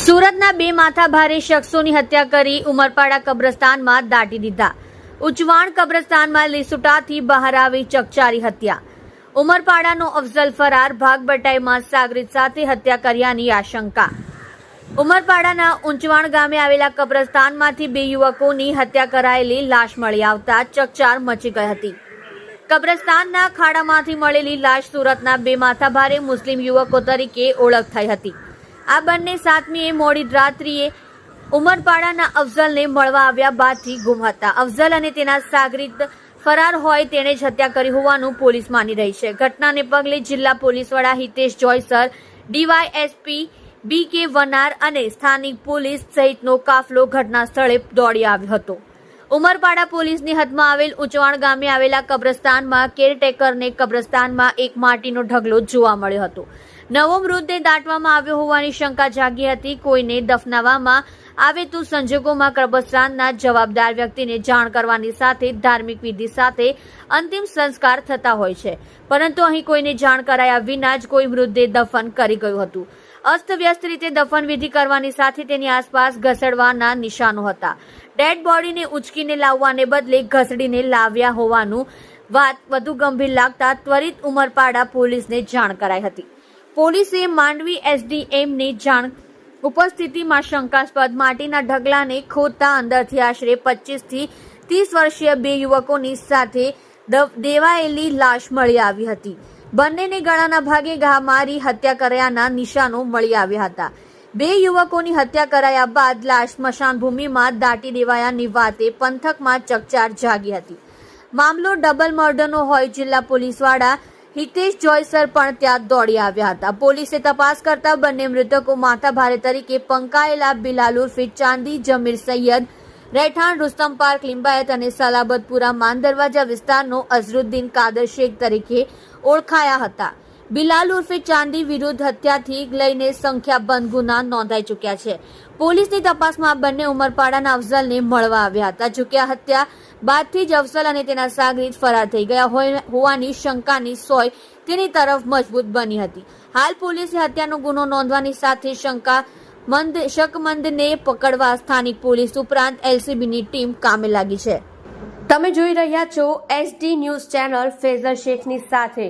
સુરતના બે માથાભારે શખ્સોની હત્યા કરી ઉમરપાડા કબ્રસ્તાનમાં દાટી દીધા. ઉચવાણ કબ્રસ્તાનમાં લીસુટાથી બહાર આવી ચકચારી હત્યા. ઉમરપાડાનો અફઝલ ફરાર ભાગબટાઈમાં સાગરીત સાથે હત્યા કર્યાની આશંકા. ઉમરપાડાના ઊંચવાણ ગામે આવેલા કબ્રસ્તાનમાંથી બે યુવકોની હત્યા કરાયેલી લાશ મળી આવતા ચકચાર મચી ગઈ હતી. કબ્રસ્તાનના ખાડામાંથી મળેલી લાશ સુરતના બે માથાભારે મુસ્લિમ યુવકો તરીકે ઓળખ થઈ હતી. આ બંને સાતમીએ મોડી રાત્રિએ ઉમરપાડાના અફઝલને મળવા આવ્યા બાદથી ગુમ હતા. અફઝલ અને તેના સાગરીત ફરાર હોય તેણે જ હત્યા કરી હોવાનું પોલીસ માની રહી છે. ઘટનાને પગલે જિલ્લા પોલીસ વડા હિતેશ જોયસર, ડીવાયએસપી બી કે વનાર અને સ્થાનિક પોલીસ સહિતનો કાફલો ઘટના સ્થળે દોડી આવ્યો હતો. ઉમરપાડા પોલીસની હદમાં આવેલ ઉચવાણ ગામે આવેલા કબ્રસ્તાનમાં કેરટેકરને કબ્રસ્તાનમાં એક માટીનો ઢગલો જોવા મળ્યો હતો. નવો મૃતદેહ દાટવામાં આવ્યો હોવાની શંકા જાગી હતી. કોઈને દફનાવવામાં આવે તો સંજોગોમાં કબ્રસ્તાનના જવાબદાર વ્યક્તિને જાણ કરવાની સાથે ધાર્મિક વિધિ સાથે અંતિમ સંસ્કાર થતા હોય છે. પરંતુ અહીં કોઈને જાણ કરાયા વિના જ કોઈ મૃતદેહ દફન કરી ગયું હતું. અસ્તવ્યસ્ત રીતે દફન વિધિ કરવાની સાથે તેની આસપાસ ઘસડવાના નિશાનો હતા. ડેડ બોડીને ઉચકીને લાવવાને બદલે ઘસડીને લાવ્યા હોવાનું વાત વધુ ગંભીર લાગતા ત્વરિત ઉમરપાડા પોલીસને જાણ કરાઈ હતી. પોલીસે માંડવી એસડીએમને જાણ ઉપસ્થિતિમાં શંકાસ્પદ માટીના ઢગલાને ખોદતા અંદરથી આશરે પચીસથી ત્રીસ વર્ષીય બે યુવકોની સાથે દેવાયેલી લાશ મળી આવી હતી. બંનેને ગળાના ભાગે ઘા મારી હત્યા કર્યાના નિશાનો મળી આવ્યા હતા. બે યુવકોની હત્યા કરાયા બાદ લાશ સ્મશાન ભૂમિમાં દાટી દેવાયાની વાતે પંથકમાં ચકચાર જાગી હતી. મામલો ડબલ મર્ડરનો હોય જિલ્લા પોલીસવાળા હિતેશ જોયસર પણ ત્યાં દોડી આવ્યા હતા. પોલીસે તપાસ કરતા બંને મૃતકો માથાભારે તરીકે પંકાયેલા બિલાલ ઉર્ફે ચાંદી, જમીર સૈયદ, રહેઠાણ, રુસ્તમ પાર્ક, લિંબાયત અને સલાબતપુરા માન દરવાજા વિસ્તારનો અઝરુદ્દીન કાદર શેખ તરીકે ઓળખાયા હતા. બિલાલ ઉર્ફે ચાંદી વિરુદ્ધ હત્યાથી લઈને સંખ્યાબંધ ગુના નોંધાઈ ચૂક્યા છે. પોલીસની તપાસમાં બંને ઉમરપાડાના અફઝલને મળવા આવ્યા હતા, જોકે આ હત્યા બાદથી જ અફઝલ અને તેના સાગરીત ફરાર થઈ ગયા હોવાની શંકાની સોય તેની તરફ મજબૂત બની હતી. હાલ પોલીસે હત્યાનો ગુનો નોંધવાની સાથે શંકા મંદ શકમંદને પકડવા સ્થાનિક પોલીસ ઉપરાંત એલસીબીની ટીમ કામે લાગી છે. તમે જોઈ રહ્યા છો એસડી ન્યૂઝ ચેનલ ફેઝર શેખની સાથે.